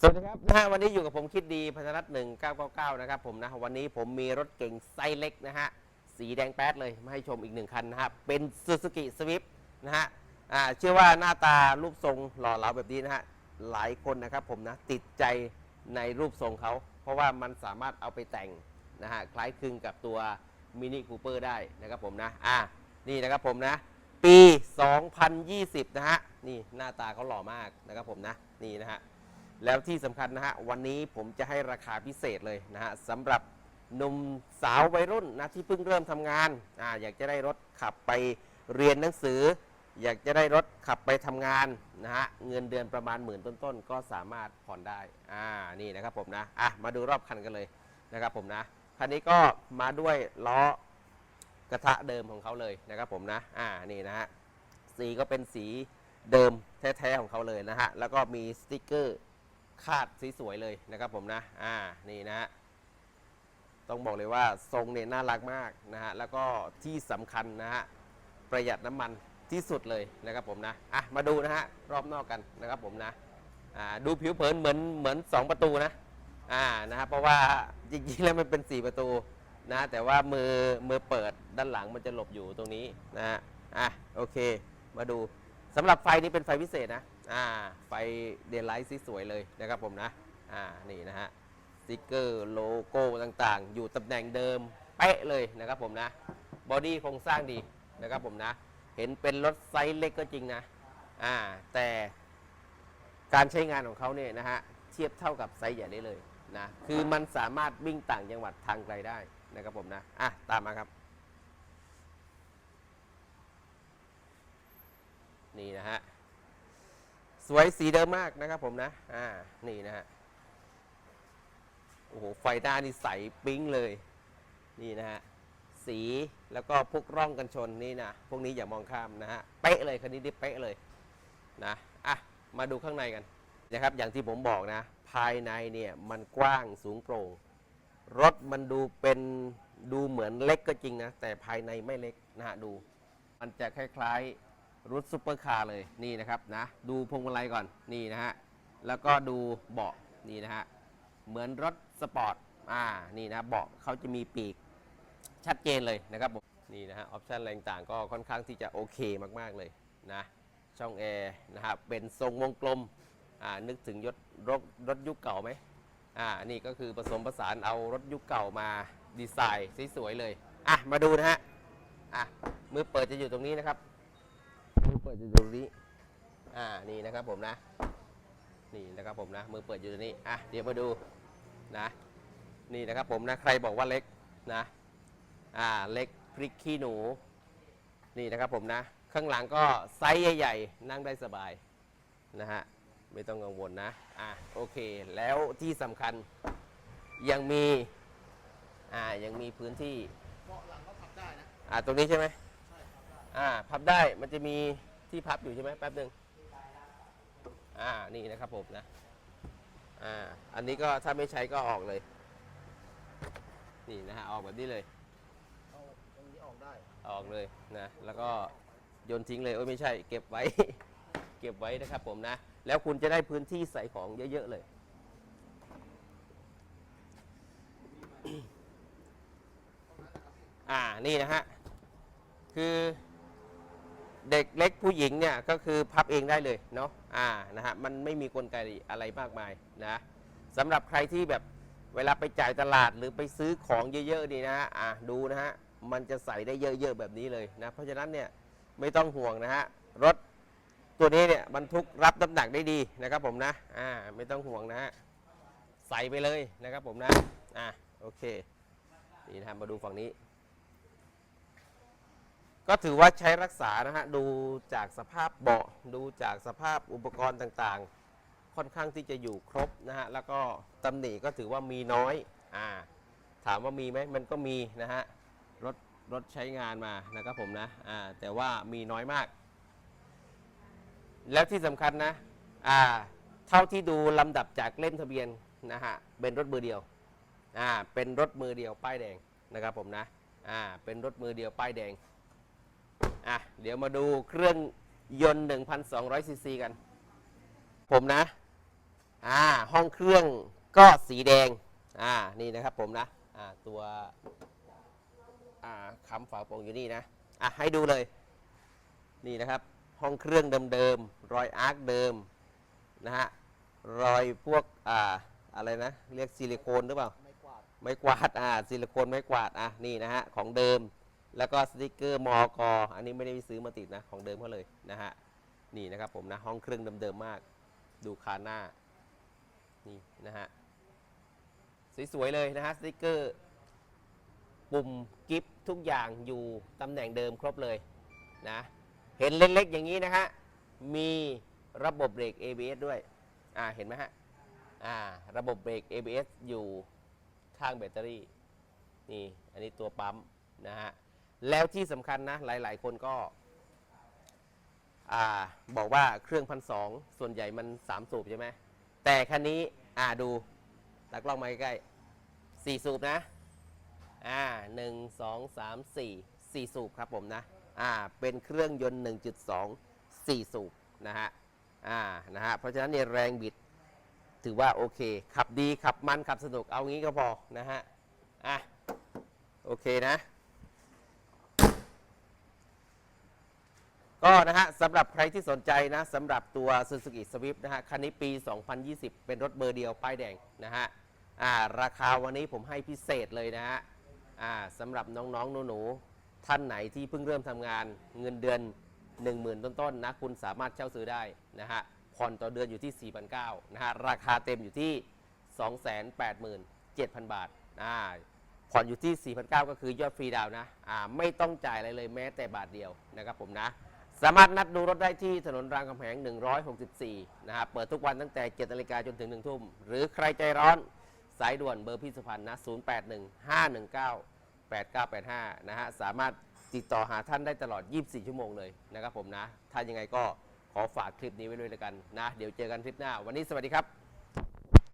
สวัสดีครับนะฮะวันนี้อยู่กับผมคิดดีพัฒนัทหนึ่งเก้าเก้าเก้านะครับผมนะวันนี้ผมมีรถเก่งไซส์เล็กนะฮะสีแดงแป๊ดเลยมาให้ชมอีกหนึ่งคันนะฮะเป็น Suzuki Swift นะฮะอ่าเชื่อว่าหน้าตารูปทรงหล่อเหลาแบบนี้นะฮะหลายคนนะครับผมนะติดใจในรูปทรงเขา เพราะว่ามันสามารถเอาไปแต่งนะฮะคล้ายคลึงกับตัวมินิคูเปอร์ได้นะครับผมนะอ่านี่นะครับผมนะปี 2020 นะฮะนี่หน้าตาเขาหล่อมากนะครับผมนะนี่นะฮะ แล้วที่สำคัญนะฮะวันนี้ผมจะให้ราคาพิเศษเลยนะฮะสำหรับหนุ่มสาววัยรุ่นนะที่เพิ่งเริ่มทำงานอ่าอยากจะได้รถขับไปเรียนหนังสือ อยากจะได้รถขับไปทำงานนะฮะเงินเดือนประมาณหมื่นต้นๆ ก็สามารถผ่อนได้อ่านี่นะครับผมนะอะมาดูรอบคันกันเลยนะครับผมนะคันนี้ก็มาด้วยล้อกระทะเดิมของเขาเลยนะครับผมนะอ่านี่นะฮะสีก็เป็นสีเดิมแท้ๆของเขาเลยนะฮะแล้วก็มีสติกเกอร์ คาดสวยๆเลยนะครับผมนะอ่านี่นะฮะต้องบอกเลยว่าทรงเนี่ยน่ารักมากนะฮะแล้วก็ที่สำคัญนะฮะประหยัดน้ำมันที่สุดเลยนะครับผมนะอะมาดูนะฮะรอบนอกกันนะครับผมนะอ่าดูผิวเผินเหมือนเหมือน 2 ประตูนะอ่านะฮะเพราะว่าจริงๆแล้วมันเป็น 4 ประตูนะแต่ว่ามือมือเปิดด้านหลังมันจะหลบอยู่ตรงนี้นะฮะอะโอเค มาดูสำหรับไฟนี้เป็นไฟพิเศษนะ อ่าไฟเดนไลท์สวยเลยนะครับผมนะอ่านี่นะฮะสติกเกอร์โลโก้ต่างๆ อยู่ตำแหน่งเดิมเป๊ะเลยนะครับผมนะบอดี้โครงสร้างดีนะครับผมนะ เห็นเป็นรถไซส์เล็กก็จริงนะอ่าแต่การใช้งานของเขาเนี่ยนะฮะเทียบเท่ากับไซส์ใหญ่ได้เลยนะคือมันสามารถวิ่งต่างจังหวัดทางไกลได้นะครับผมนะอะตามมาครับ นี่นะฮะ สวยสีเดิมมากนะครับผมนะ อ่า นี่นะฮะ โอ้โห ไฟหน้านี่ใสปิ๊งเลย นี่นะฮะ สีแล้วก็พวกร่องกันชนนี่นะ พวกนี้อย่ามองข้ามนะฮะ เป๊ะเลยคันนี้ดิเป๊ะเลยนะ อะ มาดูข้างในกันนะครับ อย่างที่ผมบอกนะ ภายในเนี่ยมันกว้างสูงโปร่ง รถมันดูเป็นดูเหมือนเล็กก็จริงนะ แต่ภายในไม่เล็กนะฮะดู มันจะคล้ายๆ รถซุปเปอร์คาร์เลยนี่นะครับนะดูพวงมาลัยก่อนนี่นะฮะแล้วก็ดูเบาะนี่นะฮะเหมือนรถสปอร์ตอ่านี่นะเบาะเขาจะมีปีกชัดเจนเลยนะครับผมนี่นะฮะออปชันอะไรต่างๆก็ค่อนข้างที่จะโอเคมากๆเลยนะช่องแอร์นะครับเป็นทรงวงกลมอ่านึกถึงยศรถรถยุคเก่าไหมอ่านี่ก็คือผสมผสานเอารถยุคเก่ามาดีไซน์สวยๆเลยอะมาดูนะฮะอะมือเปิดจะอยู่ตรงนี้นะครับ ปิดจะอยู่ตรงนี้ อ่า นี่นะครับผมนะ นี่นะครับผมนะ มือเปิดอยู่ตรงนี้ อะ เดี๋ยวมาดูนะ นี่นะครับผมนะ ใครบอกว่าเล็กนะ อ่า เล็กพริกขี้หนู นี่นะครับผมนะ ข้างหลังก็ไซส์ใหญ่ ๆ นั่งได้สบายนะฮะ ไม่ต้องกังวลนะ อะ โอเค แล้วที่สำคัญยังมี อ่า ยังมีพื้นที่เบาะหลังก็พับได้นะ อ่า ตรงนี้ใช่ไหมใช่พับได้อ่า พับได้ มันจะมี ที่พับอยู่ใช่ไหมแป๊บหนึ่งอ่านี่นะครับผมนะอ่าอันนี้ก็ถ้าไม่ใช้ก็ออกเลย นี่นะฮะออกแบบนี้เลยเอาตรงนี้ออกได้ ออกเลยนะแล้วก็โยนทิ้งเลยโอ้ยไม่ใช่ เก็บไว้ เก็บไว้นะครับผมนะ แล้วคุณจะได้พื้นที่ใส่ของเยอะๆเลย อ่านี่นะฮะคือ เด็กเล็กผู้หญิงเนี่ยก็คือพับเองได้เลยเนาะอ่านะฮะมันไม่มีกลไกอะไรมากมายนะสำหรับใครที่แบบเวลาไปจ่ายตลาดหรือไปซื้อของเยอะๆนี่นะอ่าดูนะฮะมันจะใส่ได้เยอะๆแบบนี้เลยนะเพราะฉะนั้นเนี่ยไม่ต้องห่วงนะฮะรถตัวนี้เนี่ยบรรทุกรับน้ำหนักได้ดีนะครับผมนะอ่าไม่ต้องห่วงนะฮะใส่ไปเลยนะครับผมนะอ่าโอเคนี่นะมาดูฝั่งนี้ ก็ถือว่าใช้รักษานะฮะดูจากสภาพเบาะดูจากสภาพอุปกรณ์ต่างๆ ค่อนข้างที่จะอยู่ครบนะฮะแล้วก็ตำหนิก็ถือว่ามีน้อยอ่าถามว่ามีไหมมันก็มีนะฮะรถรถใช้งานมานะครับผมนะอ่าแต่ว่ามีน้อยมาก แล้วที่สำคัญนะอ่าเท่าที่ดูลำดับจากเล่มทะเบียนนะฮะเป็นรถมือเดียวอ่าเป็นรถมือเดียวป้ายแดงนะครับผมนะอ่าเป็นรถมือเดียวป้ายแดง อะ เดี๋ยวมาดูเครื่องยนต์ 1,200 ซีซีกัน ผมนะ อ่า ห้องเครื่องก็สีแดง อ่า นี่นะครับผมนะ อ่า ตัว อ่าคำฝาโปร่งอยู่นี่นะ อะ ให้ดูเลย นี่นะครับ ห้องเครื่องเดิมๆ รอยอาร์คเดิม นะฮะ รอยพวก อ่า อะไรนะ เรียกซิลิโคนหรือเปล่า ไม่กวาดไม้กวาดอ่า ซิลิโคนไม้กวาด อะ นี่นะฮะ ของเดิม แล้วก็สติกเกอร์มอกออันนี้ไม่ได้ไปซื้อมาติดนะของเดิมเขาเลยนะฮะนี่นะครับผมนะห้องเครื่องเดิมๆมาก ดูคาหน้านี่นะฮะสวยๆเลยนะฮะสติกเกอร์ ปุ่มกิฟทุกอย่างอยู่ตำแหน่งเดิมครบเลยนะเห็นเล็กๆอย่างนี้นะฮะมีระบบเบรก ABS ด้วยอ่าเห็นไหมฮะอ่าระบบเบรก ABS อยู่ข้างแบตเตอรี่นี่อันนี้ตัวปั๊มนะฮะ แล้วที่สำคัญนะ หลาย ๆ คนก็อ่าบอกว่าเครื่องพันสองส่วนใหญ่มัน3สูบใช่ไหมแต่คันนี้อ่าดูตากล้องมาใกล้ๆสี่สูบนะอ่าหนึ่งสองสามสี่สี่สูบครับผมนะอ่าเป็นเครื่องยนต์ 1.2 4 สูบนะฮะอ่านะฮะเพราะฉะนั้นเนี่ยแรงบิดถือว่าโอเค ขับดีขับมันขับสนุกเอางี้ก็พอนะฮะอะโอเคนะ ก็นะฮะสำหรับใครที่สนใจนะสำหรับตัว Suzuki Swift นะฮะคันนี้ปี 2020 เป็นรถเบอร์เดียว ป้ายแดงนะฮะอ่าราคาวันนี้ผมให้พิเศษเลยนะฮะอ่าสำหรับน้องๆหนูๆท่านไหนที่เพิ่งเริ่มทำงานเงินเดือน 10,000 ต้นๆนนะคุณสามารถเช่าซื้อได้นะฮะผ่อนต่อเดือนอยู่ที่ 4,900นะฮะราคาเต็มอยู่ที่ 287,000 บาทอ่าผ่อนอยู่ที่ 4,900 ก็คือยอดฟรีดาวน์นะอ่าไม่ต้องจ่ายอะไรเลยแม้แต่บาทเดียวนะครับผมนะ สามารถนัดดูรถได้ที่ถนนรางคำแหง 164 นะครับ เปิดทุกวันตั้งแต่7นาฬิกาจนถึง 1 ทุ่ม หรือใครใจร้อน สายด่วนเบอร์พี่สุพรรณนะ 081 519 8985 นะฮะ สามารถติดต่อหาท่านได้ตลอด 24 ชั่วโมงเลยนะครับผมนะ ถ้ายังไงก็ขอฝากคลิปนี้ไว้ด้วยแล้วกันนะ เดี๋ยวเจอกันคลิปหน้า วันนี้สวัสดีครับ